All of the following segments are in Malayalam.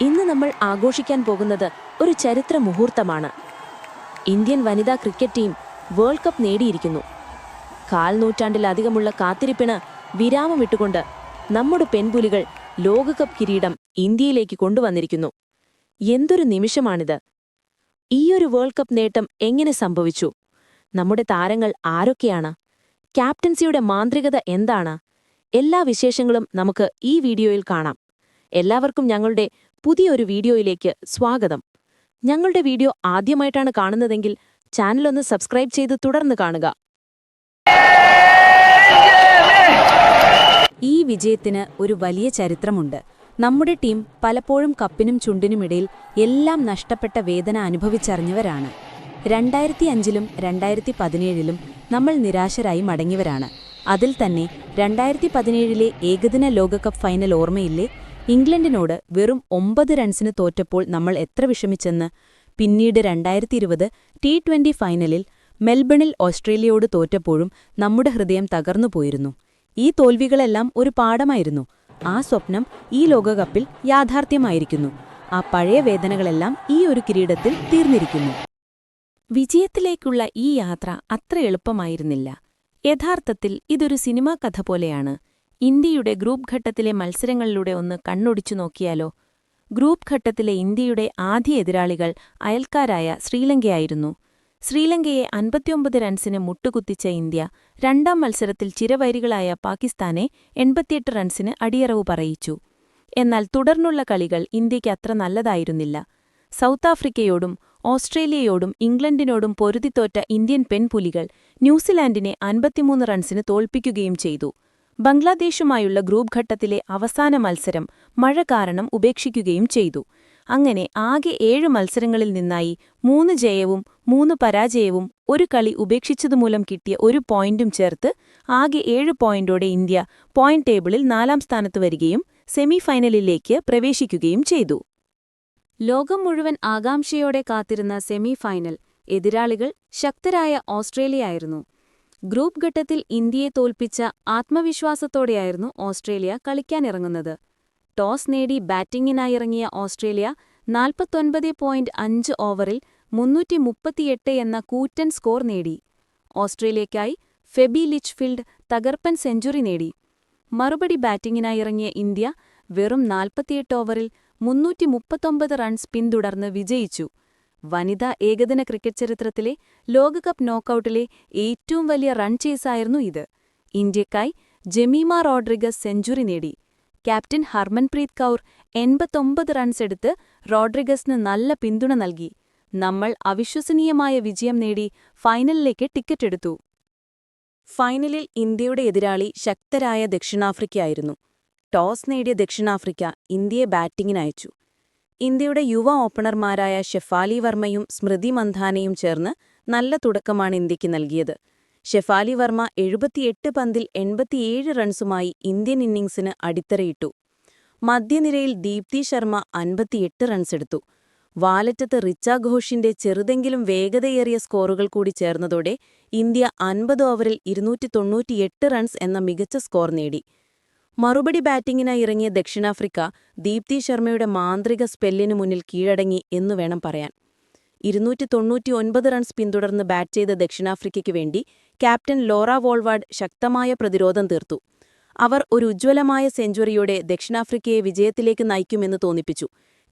ഇന്ന് നമ്മൾ ആഘോഷിക്കാൻ പോകുന്നത് ഒരു ചരിത്ര മുഹൂർത്തമാണ്. ഇന്ത്യൻ വനിതാ ക്രിക്കറ്റ് ടീം വേൾഡ് കപ്പ് നേടിയിരിക്കുന്നു. കാൽ നൂറ്റാണ്ടിലധികമുള്ള കാത്തിരിപ്പിന് വിരാമമിട്ടുകൊണ്ട് നമ്മുടെ പെൺപുലികൾ ലോകകപ്പ് കിരീടം ഇന്ത്യയിലേക്ക് കൊണ്ടുവന്നിരിക്കുന്നു. എന്തൊരു നിമിഷമാണിത്. ഈയൊരു വേൾഡ് കപ്പ് നേട്ടം എങ്ങനെ സംഭവിച്ചു? നമ്മുടെ താരങ്ങൾ ആരൊക്കെയാണ്? ക്യാപ്റ്റൻസിയുടെ മാന്ത്രികത എന്താണ്? എല്ലാ വിശേഷങ്ങളും നമുക്ക് ഈ വീഡിയോയിൽ കാണാം. എല്ലാവർക്കും ഞങ്ങളുടെ പുതിയൊരു വീഡിയോയിലേക്ക് സ്വാഗതം. ഞങ്ങളുടെ വീഡിയോ ആദ്യമായിട്ടാണ് കാണുന്നതെങ്കിൽ ചാനലൊന്ന് സബ്സ്ക്രൈബ് ചെയ്ത് തുടർന്ന് കാണുക. ഈ വിജയത്തിന് ഒരു വലിയ ചരിത്രമുണ്ട്. നമ്മുടെ ടീം പലപ്പോഴും കപ്പിനും ചുണ്ടിനുമിടയിൽ എല്ലാം നഷ്ടപ്പെട്ട വേദന അനുഭവിച്ചറിഞ്ഞവരാണ്. രണ്ടായിരത്തി അഞ്ചിലും രണ്ടായിരത്തി പതിനേഴിലും നമ്മൾ നിരാശരായി മടങ്ങിയവരാണ്. അതിൽ തന്നെ രണ്ടായിരത്തി പതിനേഴിലെ ഏകദിന ലോകകപ്പ് ഫൈനൽ ഓർമ്മയില്ലേ? ഇംഗ്ലണ്ടിനോട് വെറും ഒമ്പത് റൺസിന് തോറ്റപ്പോൾ നമ്മൾ എത്ര വിഷമിച്ചെന്ന് പിന്നീട് രണ്ടായിരത്തി ഇരുപത് ടി ട്വന്റി ഫൈനലിൽ മെൽബണിൽ ഓസ്ട്രേലിയയോട് തോറ്റപ്പോഴും നമ്മുടെ ഹൃദയം തകർന്നുപോയിരുന്നു ഈ തോൽവികളെല്ലാം ഒരു പാഠമായിരുന്നു. ആ സ്വപ്നം ഈ ലോകകപ്പിൽ യാഥാർത്ഥ്യമായിരിക്കുന്നു. ആ പഴയ വേദനകളെല്ലാം ഈ ഒരു കിരീടത്തിൽ തീർന്നിരിക്കുന്നു. വിജയത്തിലേക്കുള്ള ഈ യാത്ര അത്ര എളുപ്പമായിരുന്നില്ല. യഥാർത്ഥത്തിൽ ഇതൊരു സിനിമാ കഥ പോലെയാണ് ഇന്ത്യയുടെ ഗ്രൂപ്പ് ഘട്ടത്തിലെ മത്സരങ്ങളിലൂടെ ഒന്ന് കണ്ണൊടിച്ചു നോക്കിയാലോ? ഗ്രൂപ്പ് ഘട്ടത്തിലെ ഇന്ത്യയുടെ ആദ്യ എതിരാളികൾ അയൽക്കാരായ ശ്രീലങ്കയായിരുന്നു. ശ്രീലങ്കയെ അൻപത്തിയൊമ്പത് റൺസിന് മുട്ടുകുത്തിച്ച ഇന്ത്യ രണ്ടാം മത്സരത്തിൽ ചിരവൈരികളായ പാകിസ്ഥാനെ എൺപത്തിയെട്ട് റൺസിന് അടിയറവു പറയിച്ചു. എന്നാൽ തുടർന്നുള്ള കളികൾ ഇന്ത്യയ്ക്ക് അത്ര നല്ലതായിരുന്നില്ല. സൗത്ത് ആഫ്രിക്കയോടും ഓസ്ട്രേലിയയോടും ഇംഗ്ലണ്ടിനോടും പൊരുതിത്തോറ്റ ഇന്ത്യൻ പെൺപുലികൾ ന്യൂസിലാൻഡിനെ അൻപത്തിമൂന്ന് റൺസിന് തോൽപ്പിക്കുകയും ചെയ്തു. ബംഗ്ലാദേശുമായുള്ള ഗ്രൂപ്പ് ഘട്ടത്തിലെ അവസാന മത്സരം മഴ കാരണം ഉപേക്ഷിക്കുകയും ചെയ്തു. അങ്ങനെ ആകെ ഏഴു മത്സരങ്ങളിൽ നിന്നായി മൂന്ന് ജയവും മൂന്ന് പരാജയവും ഒരു കളി ഉപേക്ഷിച്ചതുമൂലം കിട്ടിയ ഒരു പോയിന്റും ചേർത്ത് ആകെ ഏഴ് പോയിന്റോടെ ഇന്ത്യ പോയിന്റ് ടേബിളിൽ നാലാം സ്ഥാനത്ത് വരികയും സെമിഫൈനലിലേക്ക് പ്രവേശിക്കുകയും ചെയ്തു. ലോകം മുഴുവൻ ആകാംക്ഷയോടെ കാത്തിരുന്ന സെമിഫൈനൽ എതിരാളികൾ ശക്തരായ ഓസ്ട്രേലിയയായിരുന്നു ഗ്രൂപ്പ് ഘട്ടത്തിൽ ഇന്ത്യയെ തോൽപ്പിച്ച ആത്മവിശ്വാസത്തോടെയായിരുന്നു ഓസ്ട്രേലിയ കളിക്കാനിറങ്ങുന്നത്. ടോസ് നേടി ബാറ്റിംഗിനായിറങ്ങിയ ഓസ്ട്രേലിയ നാൽപ്പത്തൊൻപത് പോയിന്റ് അഞ്ച് ഓവറിൽ മുന്നൂറ്റി മുപ്പത്തിയെട്ട് എന്ന കൂറ്റൻ സ്കോർ നേടി. ഓസ്ട്രേലിയയ്ക്കായി ഫെബി ലിച്ച്ഫീൽഡ് തകർപ്പൻ സെഞ്ചുറി നേടി. മറുപടി ബാറ്റിംഗിനായിറങ്ങിയ ഇന്ത്യ വെറും നാൽപ്പത്തിയെട്ട് ഓവറിൽ മുന്നൂറ്റി മുപ്പത്തൊമ്പത് റൺസ് പിന്തുടർന്ന് വിജയിച്ചു. വനിതാ ഏകദിന ക്രിക്കറ്റ് ചരിത്രത്തിലെ ലോകകപ്പ് നോക്കൌട്ടിലെ ഏറ്റവും വലിയ റൺ ചേസായിരുന്നു ഇത്. ഇന്ത്യക്കായി ജമീമ റോഡ്രിഗസ് സെഞ്ചുറി നേടി. ക്യാപ്റ്റൻ ഹർമൻപ്രീത് കൗർ എൺപത്തൊമ്പത് റൺസ് എടുത്ത് റോഡ്രിഗസിന് നല്ല പിന്തുണ നൽകി. നമ്മൾ അവിശ്വസനീയമായ വിജയം നേടി ഫൈനലിലേക്ക് ടിക്കറ്റ് എടുത്തു. ഫൈനലിൽ ഇന്ത്യയുടെ എതിരാളി ശക്തരായ ദക്ഷിണാഫ്രിക്കയായിരുന്നു. ടോസ് നേടിയ ദക്ഷിണാഫ്രിക്ക ഇന്ത്യയെ ബാറ്റിംഗിനയച്ചു ഇന്ത്യയുടെ യുവ ഓപ്പണർമാരായ ഷെഫാലി വർമ്മയും സ്മൃതി മന്ധാനയും ചേർന്ന് നല്ല തുടക്കമാണ് ഇന്ത്യയ്ക്ക് നൽകിയത്. ഷെഫാലി വർമ്മ എഴുപത്തിയെട്ട് പന്തിൽ എൺപത്തിയേഴ് റൺസുമായി ഇന്ത്യൻ ഇന്നിംഗ്സിന് അടിത്തറയിട്ടു. മധ്യനിരയിൽ ദീപ്തി ശർമ്മ അൻപത്തിയെട്ട് റൺസെടുത്തു. വാലറ്റത്ത് റിച്ച ഘോഷിന്റെ ചെറുതെങ്കിലും വേഗതയേറിയ സ്കോറുകൾ കൂടി ചേർന്നതോടെ ഇന്ത്യ അൻപത് ഓവറിൽ ഇരുന്നൂറ്റി റൺസ് എന്ന മികച്ച സ്കോർ നേടി. മറുപടി ബാറ്റിംഗിനായി ഇറങ്ങിയ ദക്ഷിണാഫ്രിക്ക ദീപ്തി ശർമ്മയുടെ മാന്ത്രിക സ്പെല്ലിനു മുന്നിൽ കീഴടങ്ങി എന്നു വേണം പറയാൻ. ഇരുന്നൂറ്റി തൊണ്ണൂറ്റി ഒൻപത് റൺസ് പിന്തുടർന്ന് ബാറ്റ് ചെയ്ത ദക്ഷിണാഫ്രിക്കയ്ക്കു വേണ്ടി ക്യാപ്റ്റൻ ലോറ വോൾവാർഡ് ശക്തമായ പ്രതിരോധം തീർത്തു. അവർ ഒരു ഉജ്ജ്വലമായ സെഞ്ചുറിയോടെ ദക്ഷിണാഫ്രിക്കയെ വിജയത്തിലേക്ക് നയിക്കുമെന്ന് തോന്നിപ്പിച്ചു.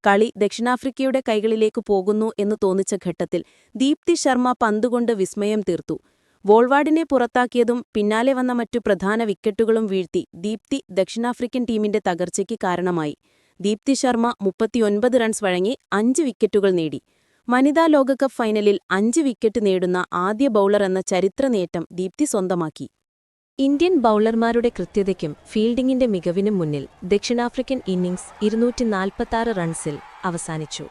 കളി ദക്ഷിണാഫ്രിക്കയുടെ കൈകളിലേക്ക് പോകുന്നു എന്ന് തോന്നിച്ച ഘട്ടത്തിൽ ദീപ്തി ശർമ്മ പന്തുകൊണ്ട് വിസ്മയം തീർത്തു. വോൾവാർഡിനെ പുറത്താക്കിയതും പിന്നാലെ വന്ന മറ്റു പ്രധാന വിക്കറ്റുകളും വീഴ്ത്തി ദീപ്തി ദക്ഷിണാഫ്രിക്കൻ ടീമിന്റെ തകർച്ചയ്ക്ക് കാരണമായി. ദീപ്തി ശർമ്മ മുപ്പത്തിയൊൻപത് റൺസ് വഴങ്ങി അഞ്ച് വിക്കറ്റുകൾ നേടി. വനിതാ ലോകകപ്പ് ഫൈനലിൽ അഞ്ച് വിക്കറ്റ് നേടുന്ന ആദ്യ ബൌളർ എന്ന ചരിത്ര നേട്ടം ദീപ്തി സ്വന്തമാക്കി. ഇന്ത്യൻ ബൌളർമാരുടെ കൃത്യതയ്ക്കും ഫീൽഡിംഗിന്റെ മികവിനും മുന്നിൽ ദക്ഷിണാഫ്രിക്കൻ ഇന്നിംഗ്സ് ഇരുന്നൂറ്റി നാൽപ്പത്താറ് റൺസിൽ അവസാനിച്ചു.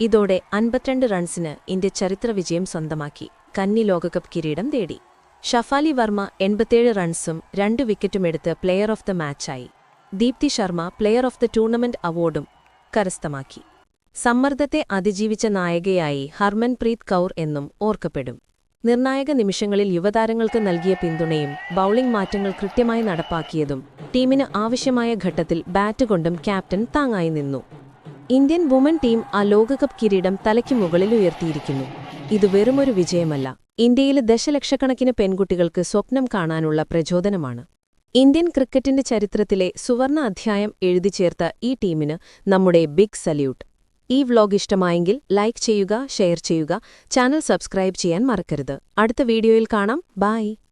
ഇതോടെ അൻപത്തിരണ്ട് റൺസിന് ഇന്ത്യ ചരിത്ര വിജയം സ്വന്തമാക്കി. കന്നി ലോകകപ്പ് കിരീടം നേടി ഷഫാലി വർമ്മ എൺപത്തേഴ് റൺസും രണ്ട് വിക്കറ്റുമെടുത്ത് player of the മാച്ചായി. Deepti Sharma player of the tournament അവാർഡും കരസ്ഥമാക്കി. സമ്മർദ്ദത്തെ അതിജീവിച്ച നായികയായി ഹർമൻപ്രീത് കൗർ എന്നും ഓർക്കപ്പെടും. നിർണായക നിമിഷങ്ങളിൽ യുവതാരങ്ങൾക്ക് നൽകിയ പിന്തുണയും ബൌളിംഗ് മാറ്റങ്ങൾ കൃത്യമായി നടപ്പാക്കിയതും ടീമിന് ആവശ്യമായ ഘട്ടത്തിൽ ബാറ്റ് കൊണ്ടും ക്യാപ്റ്റൻ താങ്ങായി നിന്നു. ഇന്ത്യൻ വുമൻ ടീം ആ ലോകകപ്പ് കിരീടം തലയ്ക്ക് മുകളിൽ ഉയർത്തിയിരിക്കുന്നു. ഇത് വെറുമൊരു വിജയമല്ല. ഇന്ത്യയിലെ ദശലക്ഷക്കണക്കിന് പെൺകുട്ടികൾക്ക് സ്വപ്നം കാണാനുള്ള പ്രചോദനമാണ്. ഇന്ത്യൻ ക്രിക്കറ്റിന്റെ ചരിത്രത്തിലെ സുവർണ അധ്യായം എഴുതി ചേർത്ത ഈ ടീമിന് നമ്മുടെ ബിഗ് സല്യൂട്ട്. ഈ വ്ലോഗ് ഇഷ്ടമായെങ്കിൽ ലൈക്ക് ചെയ്യുക ഷെയർ ചെയ്യുക ചാനൽ സബ്സ്ക്രൈബ് ചെയ്യാൻ മറക്കരുത്. അടുത്ത വീഡിയോയിൽ കാണാം. ബായ്